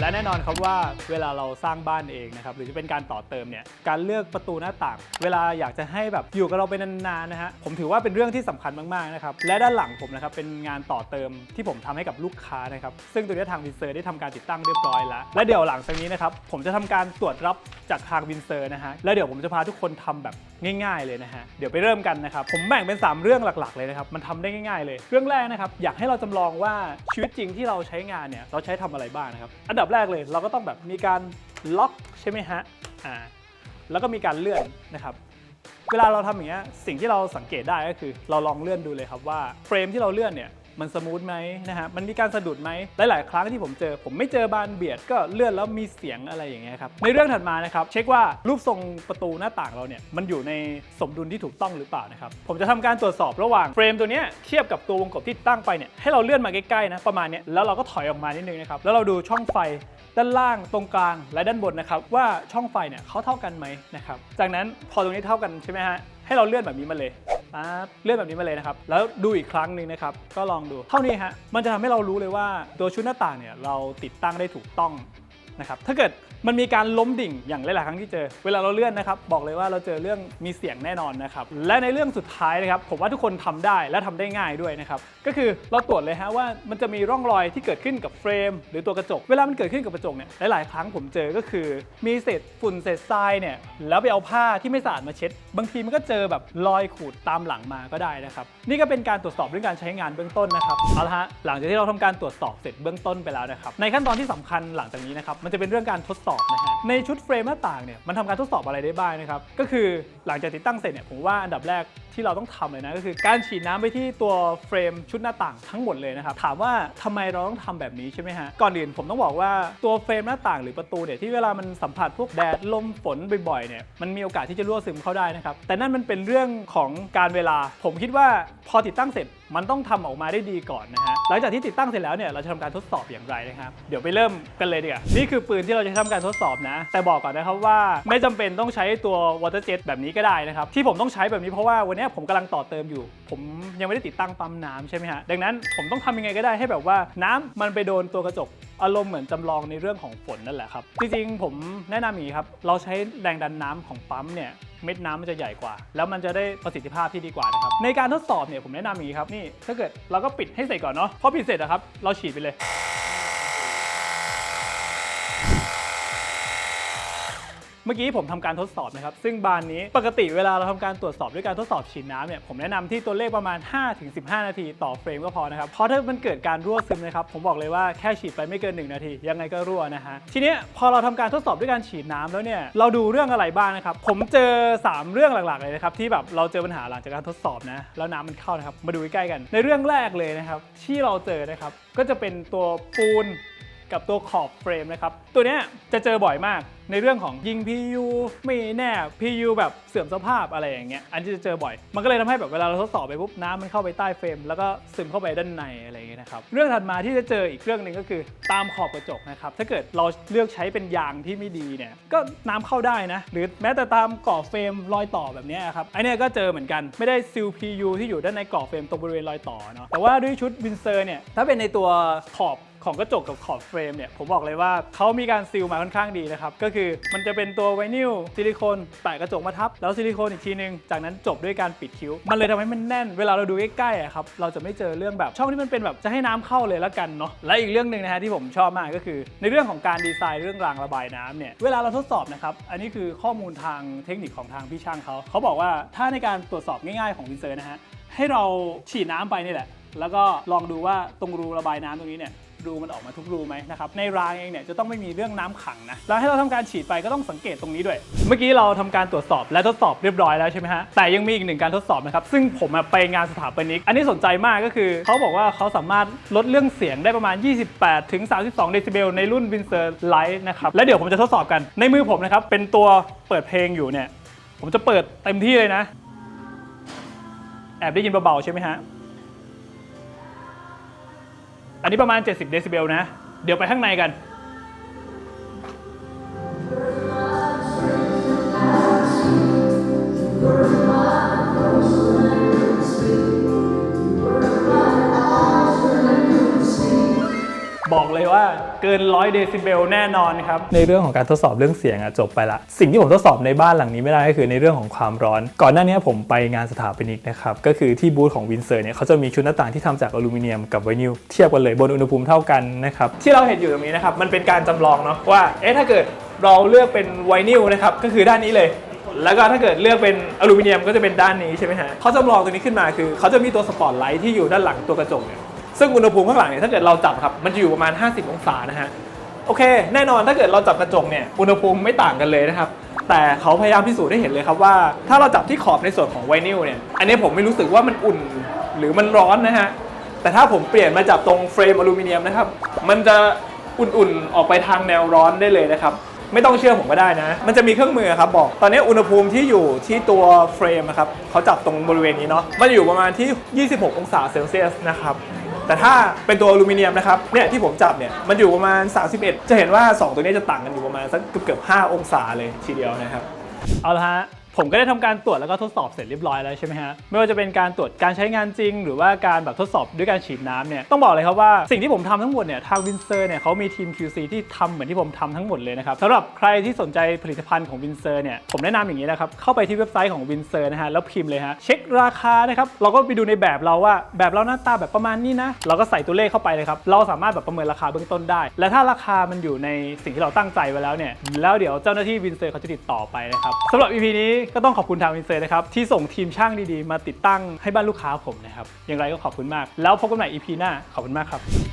และแน่นอนครับว่าเวลาเราสร้างบ้านเองนะครับหรือจะเป็นการต่อเติมเนี่ยการเลือกประตูหน้าต่าง เวลาอยากจะให้แบบอยู่กับเราไปนานๆนะฮะผมถือว่าเป็นเรื่องที่สำคัญมากๆนะครับและด้านหลังผมนะครับเป็นงานต่อเติมที่ผมทำให้กับลูกค้านะครับซึ่งตัวนี้ทางวินเซอร์ได้ทำการติดตั้งเรียบร้อยแล้วและเดี๋ยวหลังจากนี้นะครับผมจะทำการตรวจรับจากทางวินเซอร์นะฮะและเดี๋ยวผมจะพาทุกคนทำแบบง่าย ๆ เลยนะฮะเดี๋ยวไปเริ่มกันนะครับผมแบ่งเป็น 3 เรื่องหลักๆ เลยนะครับมันทำได้ง่าย ๆ เลย เรื่องแรกนะครับอยากให้เราจำลองว่าชีวิตจริงที่เราใช้งานเนี่ยเราใช้ทำอะไรบ้างนะครับอันดับแรกเลย เราก็ต้องแบบมีการล็อกใช่ไหมฮะอ่าแล้วก็มีการเลื่อนนะครับเวลาเราทำอย่างเงี้ยสิ่งที่เราสังเกตได้ก็คือ เราลองเลื่อนดูเลยครับว่าเฟรมที่เราเลื่อนเนี่ย มันสมูทไหมนะฮะมันมีการสะดุดไหมหลาย ๆ ครั้งที่ผมเจอ ผมไม่เจอบานเบียดก็เลื่อนแล้วมีเสียงอะไรอย่างเงี้ยครับในเรื่องถัดมานะครับเช็คว่ารูปทรงประตูหน้าต่างเราเนี่ยมันอยู่ในสมดุลที่ถูกต้องหรือเปล่านะครับผมจะทำการตรวจสอบระหว่างเฟรมตัวเนี้ยเทียบกับตัววงกบที่ตั้งไปเนี่ยให้เราเลื่อนมาใกล้ ๆ นะประมาณเนี้ยแล้วเราก็ถอยออกมานิดนึงนะครับแล้วเราดูช่องไฟด้านล่างตรงกลางและด้านบนนะครับว่าช่องไฟเนี่ยเขาเท่ากันไหมนะครับจากนั้นพอตรงนี้เท่ากันใช่ไหมฮะให้เราเลื่อนแบบนี้มาเลย ปั๊บเลื่อนแบบนี้มาเลยนะครับ แล้วดูอีกครั้งหนึ่งนะครับ ก็ลองดู เท่านี้ฮะ มันจะทำให้เรารู้เลยว่าตัวชุดหน้าต่างเนี่ยเราติดตั้งได้ถูกต้องนะครับ ถ้าเกิด มันมีการล้มดิ่งอย่างหลายๆครั้งที่เจอ เวลาเราเลื่อนนะครับ บอกเลยว่าเราเจอเรื่องมีเสียงแน่นอนนะครับ และในเรื่องสุดท้ายนะครับ ผมว่าทุกคนทำได้และทำได้ง่ายด้วยนะครับ ก็คือเราตรวจเลยฮะว่ามันจะมีร่องรอยที่เกิดขึ้นกับเฟรม หรือตัวกระจก เวลามันเกิดขึ้นกับกระจกเนี่ย หลายๆ ครั้งผมเจอก็คือ มีเศษฝุ่นเศษทรายเนี่ย แล้วไปเอาผ้าที่ไม่สะอาดมาเช็ด บางทีมันก็เจอแบบรอยขูดตามหลังมาก็ได้นะครับ นี่ก็เป็นการตรวจสอบเรื่องการใช้งานเบื้องต้นนะครับ เอาละฮะ หลังจากที่เราทำการตรวจสอบเสร็จเบื้องต้นไปแล้วนะครับ ในขั้นตอนที่สำคัญหลังจากนี้นะครับ มันจะเป็นเรื่องการทดสอบนะฮะในชุดเฟรมหน้าต่างเนี่ยมันทำการทดสอบอะไรได้บ้างนะครับก็คือหลังจากติดตั้งเสร็จเนี่ยผมว่าอันดับแรก ที่เราต้องทำเลยนะก็คือการฉีดน้ำไปที่ตัวเฟรมชุดหน้าต่างทั้งหมดเลยนะครับถามว่าทำไมเราต้องทำแบบนี้ใช่ไหมฮะก่อนอื่นผมต้องบอกว่าตัวเฟรมหน้าต่างหรือประตูเนี่ยที่เวลามันสัมผัสพวกแดดลมฝนบ่อยๆเนี่ยมันมีโอกาสที่จะรั่วซึมเข้าได้นะครับแต่นั่นมันเป็นเรื่องของการเวลา ผมคิดว่าพอติดตั้งเสร็จมันต้องทำออกมาได้ดีก่อนนะฮะหลังจากที่ติดตั้งเสร็จแล้วเนี่ยเราจะทำการทดสอบอย่างไรนะครับเดี๋ยวไปเริ่มกันเลยดีกว่านี่คือปืนที่เราจะทำการทดสอบนะ แต่บอกก่อนนะครับว่าไม่จำเป็นต้องใช้ตัว water jet แบบนี้ก็ได้นะครับที่ผมต้องใช้แบบนี้เพราะว่าวันนี้ผมกำลังต่อเติมอยู่ ผมยังไม่ได้ติดตั้งปั๊มน้ำใช่ไหมฮะดังนั้นผมต้องทำยังไงก็ได้ให้แบบว่าน้ำมันไปโดนตัวกระจกอารมณ์เหมือนจำลองในเรื่องของฝนนั่นแหละครับ จริงๆ ผมแนะนำอย่างนี้ครับ เราใช้แรงดันน้ำของปั๊มเนี่ยเม็ดน้ำมันจะใหญ่กว่า แล้วมันจะได้ประสิทธิภาพที่ดีกว่านะครับ ในการทดสอบเนี่ยผมแนะนำอย่างนี้ครับนี่ถ้าเกิดเราก็ปิดให้เสร็จก่อนเนาะพอปิดเสร็จนะครับ เราฉีดไปเลย เมื่อกี้ผมทำการทดสอบนะครับซึ่งบานนี้ปกติเวลาเราทำการตรวจสอบด้วยการทดสอบฉีดน้ำเนี่ยผมแนะนำที่ตัวเลขประมาณ 5-15 นาทีต่อเฟรมก็พอนะครับเพราะถ้ามันเกิดการรั่วซึมนะครับผมบอกเลยว่าแค่ฉีดไปไม่เกิน 1 นาที ยังไงก็รั่วนะฮะทีนี้พอเราทำการทดสอบด้วยการฉีดน้ำแล้วเนี่ยเราดูเรื่องอะไรบ้างนะครับผมเจอ 3 เรื่องหลักๆเลยนะครับที่แบบเราเจอปัญหาหลังจากการทดสอบนะแล้วน้ำมันเข้านะครับมาดูใกล้กัน ในเรื่องแรกเลยนะครับที่เราเจอนะครับก็จะเป็นตัวปูนกับตัวขอบเฟรมนะครับตัวเนี้ยจะเจอบ่อยมากในเรื่องของยิง PU ไม่แน่ PU แบบเสื่อมสภาพอะไรอย่างเงี้ยอันที่จะเจอบ่อย มันก็เลยทำให้แบบเวลาเราทดสอบไปปุ๊บน้ำมันเข้าไปใต้เฟรมแล้วก็ซึมเข้าไปด้านในอะไรอย่างเงี้ยนะครับเรื่องถัดมาที่จะเจออีกเรื่องหนึ่งก็คือตามขอบกระจกนะครับถ้าเกิดเราเลือกใช้เป็นยางที่ไม่ดีเนี่ยก็น้ำเข้าได้นะ หรือแม้แต่ตามกรอบเฟรมรอยต่อแบบเนี้ยครับไอเนี้ยก็เจอเหมือนกันไม่ได้ซิล PU ที่อยู่ด้านในกรอบเฟรมตรงบริเวณรอยต่อเนาะแต่ว่าด้วยชุดวินเซอร์เนี่ยถ้าเป็นในตัวขอบของกระจกกับขอบเฟรมเนี่ยผมบอกเลยว่าเขามีการซีลมาค่อนข้างดีนะครับก็คือ มันจะเป็นตัวไวนิลซิลิโคนแปะกระจกมาทับ แล้วซิลิโคนอีกทีนึง จากนั้นจบด้วยการปิดคิ้ว มันเลยทำให้มันแน่น เวลาเราดูใกล้ๆอะครับเราจะไม่เจอเรื่องแบบช่องที่มันเป็นแบบจะให้น้ำเข้าเลยละกันเนาะและอีกเรื่องหนึ่งนะฮะที่ผมชอบมากก็คือ ในเรื่องของการดีไซน์เรื่องรางระบายน้ำเนี่ยเวลาเราทดสอบนะครับอันนี้คือข้อมูลทางเทคนิคของทางพี่ช่างเขาเขาบอกว่าถ้าในการตรวจสอบง่ายๆของวินเซอร์นะฮะให้เราฉีดน้ำไปนี่แหละแล้วก็ลองดูว่าตรงรูระบายน้ำตรงนี้เนี่ย รูมันออกมาทุกรูไหมนะครับในรางเองเนี่ยจะต้องไม่มีเรื่องน้ำขังนะแล้วให้เราทำการฉีดไปก็ต้องสังเกตตรงนี้ด้วย เมื่อกี้เราทำการตรวจสอบและทดสอบเรียบร้อยแล้วใช่ไหมฮะแต่ยังมีอีกหนึ่งการทดสอบนะครับซึ่งผมไปงานสถาปนิกอันนี้สนใจมากก็คือเขาบอกว่าเขาสามารถลดเรื่องเสียงได้ประมาณ 28ถึง32 เดซิเบลในรุ่น Windsor Lite นะครับและเดี๋ยวผมจะทดสอบกันในมือผมนะครับเป็นตัวเปิดเพลงอยู่เนี่ยผมจะเปิดเต็มที่เลยนะ แอบได้ยินเบาๆใช่ไหมฮะ อันนี้ประมาณ 70 เดซิเบลนะ เดี๋ยวไปข้างในกัน เลยว่าเกิน100เดซิเบลแน่นอนครับ ในเรื่องของการทดสอบเรื่องเสียงอะจบไปละ สิ่งที่ผมทดสอบในบ้านหลังนี้ไม่ได้ก็คือในเรื่องของความร้อน ก่อนหน้านี้ผมไปงานสถาปนิกนะครับก็คือที่บูธของวินเซอร์เนี่ยเขาจะมีชุดหน้าต่างที่ทำจากอลูมิเนียมกับไวนิลเทียบกันเลยบนอุณหภูมิเท่ากันนะครับที่เราเห็นอยู่ตรงนี้นะครับมันเป็นการจำลองเนาะว่าเอ๊ะถ้าเกิดเราเลือกเป็นไวนิลนะครับก็คือด้านนี้เลยแล้วก็ถ้าเกิดเลือกเป็นอลูมิเนียมก็จะเป็นด้านนี้ใช่ไหมฮะเขาจำลองตัวนี้ขึ้นมาคือเขาจะมีตัวสปอตไลท์ที่อยู่ด้านหลังตัวกระจกเนี่ย ซึ่งอุณหภูมิข้างหลังเนี่ยถ้าเกิดเราจับครับมันจะอยู่ประมาณ 50 องศานะฮะโอเค แน่นอนถ้าเกิดเราจับกระจกเนี่ยอุณหภูมิไม่ต่างกันเลยนะครับแต่เขาพยายามพิสูจน์ให้เห็นเลยครับว่า ถ้าเราจับที่ขอบในส่วนของไวนิลเนี่ยอันนี้ผมไม่รู้สึกว่ามันอุ่นหรือมันร้อนนะฮะแต่ถ้าผมเปลี่ยนมาจับตรงเฟรมอลูมิเนียมนะครับมันจะอุ่นๆออกไปทางแนวร้อนได้เลยนะครับไม่ต้องเชื่อผมก็ได้นะ มันจะมีเครื่องมือครับบอก ตอนนี้อุณหภูมิที่อยู่ที่ตัวเฟรมนะครับเขาจับตรงบริเวณนี้เนาะ มันอยู่ประมาณที่ 26 องศาเซลเซียสนะครับ แต่ถ้าเป็นตัวอลูมิเนียมนะครับเนี่ยที่ผมจับเนี่ยมันอยู่ประมาณ 31 จะเห็นว่า 2 ตัวนี้จะต่างกันอยู่ประมาณสักเกือบเกือบ5องศาเลยทีเดียวนะครับ เอาละฮะ ผมก็ได้ทำการตรวจแล้วก็ทดสอบเสร็จเรียบร้อยแล้วใช่ไหมฮะไม่ว่าจะเป็นการตรวจการใช้งานจริง หรือว่าการแบบทดสอบด้วยการฉีดน้ำเนี่ยต้องบอกเลยครับว่าสิ่งที่ผมทำทั้งหมดเนี่ยทางวินเซอร์เนี่ยเขามีทีม QC ที่ทำเหมือนที่ผมทำทั้งหมดเลยนะครับสำหรับใครที่สนใจผลิตภัณฑ์ของวินเซอร์เนี่ยผมแนะนำอย่างนี้นะครับเข้าไปที่เว็บไซต์ของวินเซอร์นะฮะแล้วพิมพ์เลยฮะเช็คราคานะครับเราก็ไปดูในแบบเราว่าแบบเราหน้าตาแบบประมาณนี้นะเราก็ใส่ตัวเลขเข้าไปเลยครับเราสามารถแบบประเมินราคาเบื้องต้นได้ และถ้าราคามันอยู่ในสิ่งที่เราตั้งใจไว้แล้วเนี่ยแล้วเดี๋ยวเจ้าหน้าที่วินเซอร์เขาจะติดต่อไปนะครับสำหรับ EP นี้ก็ต้องขอบคุณทางวินเซอร์นะครับ ที่ส่งทีมช่างดีๆ มาติดตั้งให้บ้านลูกค้าผมนะครับ อย่างไรก็ขอบคุณมาก แล้วพบกันใหม่ EP หน้า ขอบคุณมากครับ